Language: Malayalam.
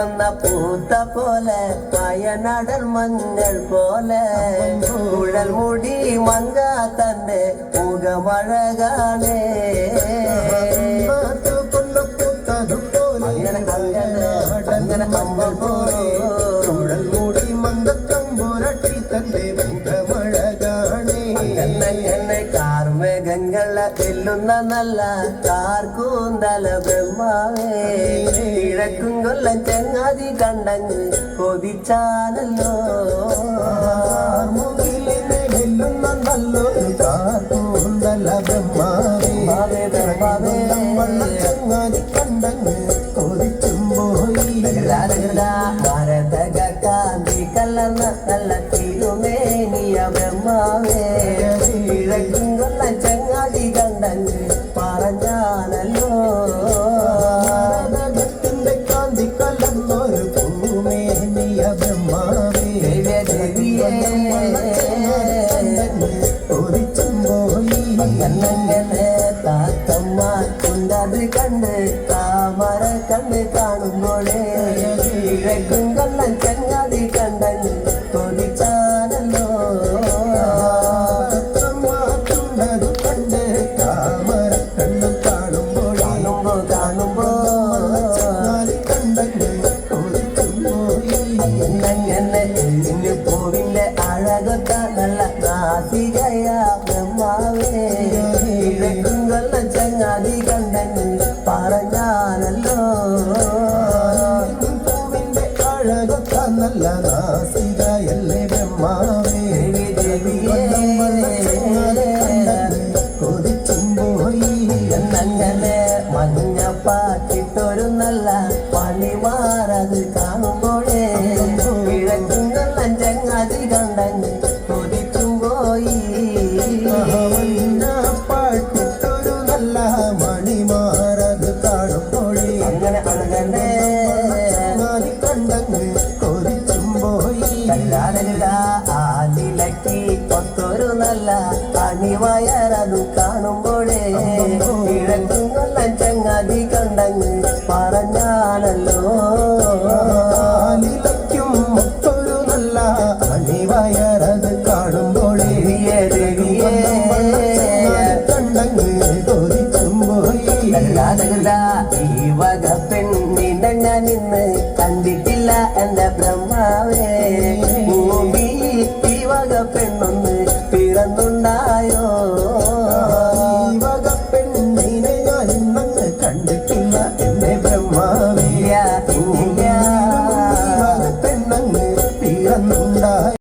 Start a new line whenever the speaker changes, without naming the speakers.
ചമന്ന പൂത്ത പോലെ വയനടൽ മഞ്ഞൾ പോലെ കുഴൽ മുടി മങ്ക തന്റെ മുഖമഴകാണേ അങ്ങനെ അങ്ങനെ കമ്പൽ പോലെ കുഴൽ
മുടി മന്ദത്തമ്പുരട്ടി തന്റെ
വെല്ലുന്ന നല്ല കാർക്കൂന്തല ബ്രഹ്മാവേ. കിഴക്കും കൊല്ലം ചങ്ങാതി കണ്ടങ്ങ്
കൊതിച്ചാലല്ലോ. കാർക്കൂന്തല ബ്രഹ്മാവേ.
ബ്രഹ്മാവേ.
ചങ്ങാതി കണ്ടങ്ങ് കൊതിച്ചും പോയി
ഭാരതക കാന്തി കലർന്ന നല്ല തിരുമേനിയ ബ്രഹ്മാവേ. താത്തമ്മ കൊണ്ടത് കണ്ട് താമര കണ്ണ് കാണുമ്പോഴേ കിഴക്കും കൊല്ലം ചങ്ങാതി കണ്ടങ്ങ്
കണ്ട് കാണുമ്പോൾ
കാണുമ്പോ കാണുമ്പോ എന്നങ്ങനെ എല്ലിന് പൂവിന്റെ നല്ല നാസികയ ബ്രഹ്മാവേ. കൊല്ലം ചങ്ങാതി കണ്ടങ്ങ് പറഞ്ഞാനല്ലോ
പൂവിന്റെ അഴകൊത്ത നല്ല നാസികയല്ലേ ബ്രഹ്മാവേ. പോയി
എന്നങ്ങനെ മഞ്ഞപ്പാട്ടിട്ടൊരു നല്ല പണിമാറത് കാണുമ്പോഴേ കണ്ടങ്ങ് കൊതിച്ചും പോയി
പാട്ടിട്ടൊരു നല്ല മണിമാറത് കാണുമ്പോഴേ
അങ്ങനെ അങ്ങനെ
കണ്ടങ്ങ് കൊതിച്ചും പോയി
കല്ലാടക ആദിലക്കി ഒത്തൊരു നല്ല അണിവയറതു കാണുമ്പോഴേ. കിഴക്കും
നല്ല ചങ്ങാതി പോയി.
കല്ലാടക ഈ വക പെണ്ണിനെ ഞാൻ ഇന്ന് കണ്ടിട്ടില്ല എന്റെ ബ്രഹ്മാവേ. ഭൂമിയിൽ ഈ വക പെണ്ണൊന്ന് പിറന്നുണ്ടായോ?